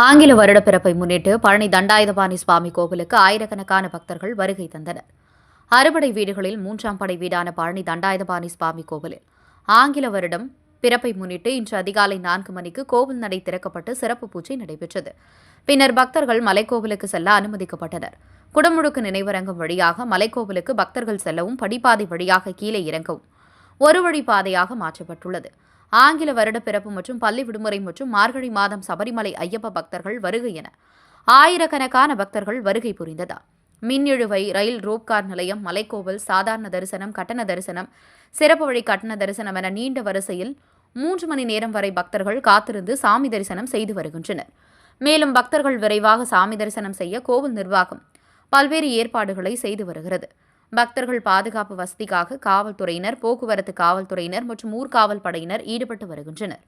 ஆங்கில வருடப்பிறப்பை முன்னிட்டு பழனி தண்டாயுதபாணி சுவாமி கோவிலுக்கு ஆயிரக்கணக்கான பக்தர்கள் வருகை தந்தனர். அறுபடை வீடுகளில் மூன்றாம் படை வீடான பழனி தண்டாயுதபாணி சுவாமி கோவிலில் ஆங்கில வருடம் பிறப்பை முன்னிட்டு இன்று அதிகாலை நான்கு மணிக்கு கோவில் நடை திறக்கப்பட்டு சிறப்பு பூஜை நடைபெற்றது. பின்னர் பக்தர்கள் மலைக்கோவிலுக்கு செல்ல அனுமதிக்கப்பட்டனர். குடமுழுக்கு நினைவரங்கம் வழியாக மலைக்கோவிலுக்கு பக்தர்கள் செல்லவும் படிப்பாதை வழியாக கீழே இறங்கவும் ஒரு வழி பாதையாக மாற்றப்பட்டுள்ளது. ஆங்கில வருட பிறப்பு மற்றும் பள்ளி விடுமுறை மற்றும் மார்கழி மாதம் சபரிமலை ஐயப்ப பக்தர்கள் வருகை என ஆயிரக்கணக்கான பக்தர்கள் வருகை புரிந்ததா? மின்னிழுவை ரயில் ரோப்கார் நிலையம் மலைக்கோவில் சாதாரண தரிசனம் கட்டண தரிசனம் சிறப்பு வழி கட்டண தரிசனம் என நீண்ட வரிசையில் மூன்று மணி நேரம் வரை பக்தர்கள் காத்திருந்து சாமி தரிசனம் செய்து வருகின்றனர். மேலும் பக்தர்கள் விரைவாக சாமி தரிசனம் செய்ய கோவில் நிர்வாகம் பல்வேறு ஏற்பாடுகளை செய்து வருகிறது. பக்தர்கள் பாதுகாப்பு வசதிக்காக காவல்துறையினர் போக்குவரத்து காவல்துறையினர் மற்றும் ஊர்காவல் படையினர் ஈடுபட்டு வருகின்றனர்.